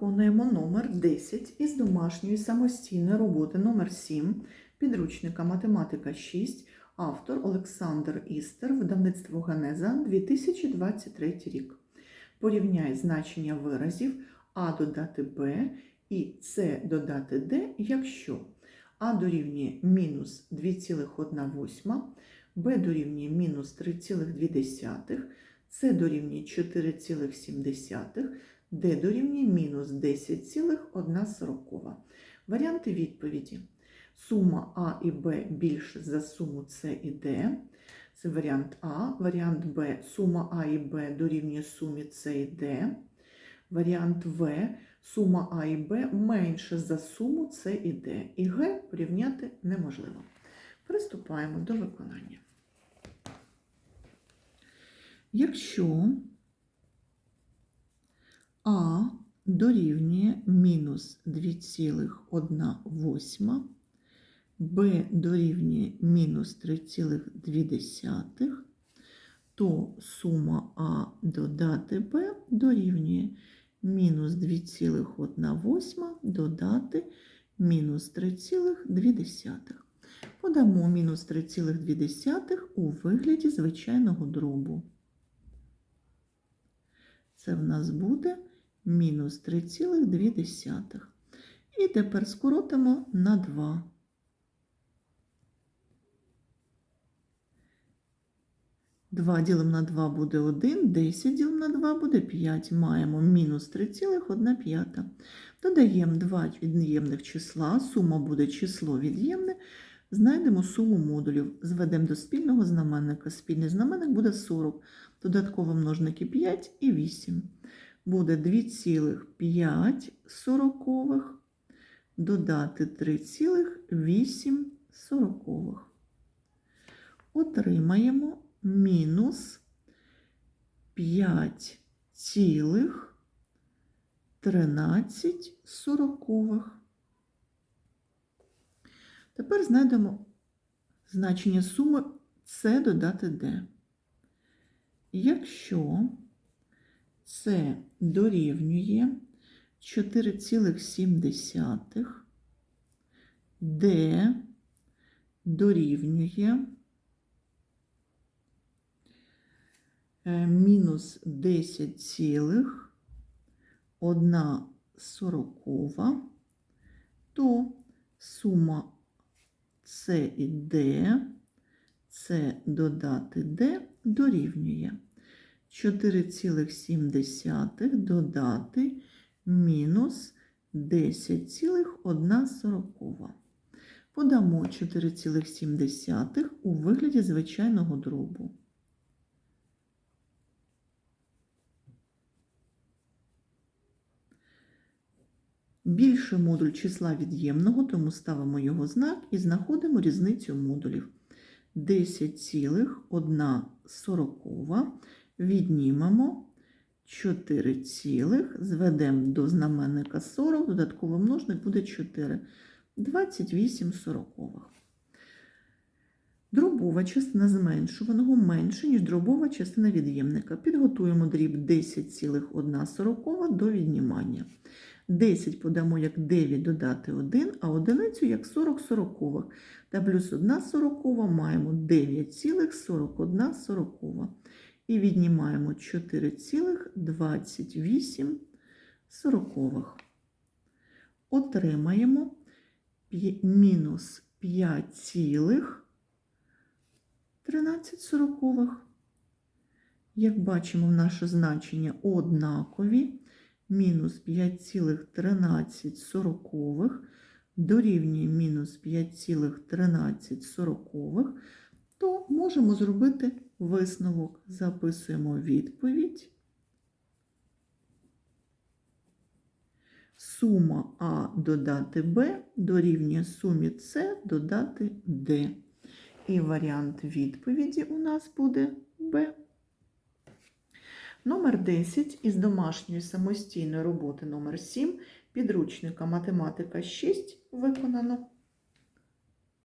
Виконуємо номер 10 із домашньої самостійної роботи номер 7 підручника математика 6, автор Олександр Істер, видавництво Генеза 2023 рік. Порівняй значення виразів А додати Б і С додати Д, якщо А дорівнює мінус 2,1, Б дорівнює мінус 3,2, С дорівнює 4,7, Д дорівнює мінус 10,1. Варіанти відповіді. Сума А і Б більше за суму С і Д. Це варіант А. Варіант Б. Сума А і Б дорівнює сумі С і Д. Варіант В. Сума А і Б менше за суму С і Д. І Г порівняти неможливо. Приступаємо до виконання. Якщо А дорівнює мінус 2,1, Б дорівнює мінус 3,2, то сума А додати Б дорівнює мінус 2,1 додати мінус 3,2. Подамо мінус 3,2 у вигляді звичайного дробу. Це в нас буде мінус 3,2. І тепер скоротимо на 2. Два ділимо на 2 буде 1, 10 ділимо на 2 буде 5. Маємо мінус 3,1. Додаємо два від'ємних числа, сума буде число від'ємне. Знайдемо суму модулів, зведемо до спільного знаменника. Спільний знаменник буде 40, додатково множники 5 і 8. Буде 2,5 сорокових додати 3,8 сорокових. Отримаємо мінус 5,13 сорокових. Тепер знайдемо значення суми С додати Д. Якщо С дорівнює 4,7, Д дорівнює е, мінус 10,1 сорокова, то сума С і Д, С додати Д дорівнює 4,7 додати мінус 10,1. Подамо 4,7 у вигляді звичайного дробу. Більше модуль числа від'ємного, тому ставимо його знак і знаходимо різницю модулів. 10,1 віднімемо 4, цілих, зведемо до знаменника 40, додатковий множник буде 4. 28 сорокових. Дробова частина зменшуваного менше, ніж дробова частина від'ємника. Підготуємо дріб 10,1 до віднімання. 10 подамо як 9 додати 1, а одиницю як 40 сорокових. Та плюс 1 сорокова маємо 9,41 сорокова. І віднімаємо 4,28 сорокових. Отримаємо мінус 5,13 сорокових. Як бачимо, наше значення однакові. Мінус 5,13 сорокових дорівнює мінус 5,13 сорокових, то можемо зробити висновок. Записуємо відповідь. Сума А додати Б дорівнює сумі С додати Д. І варіант відповіді у нас буде Б. Номер 10 із домашньої самостійної роботи номер 7 підручника математика 6 виконано.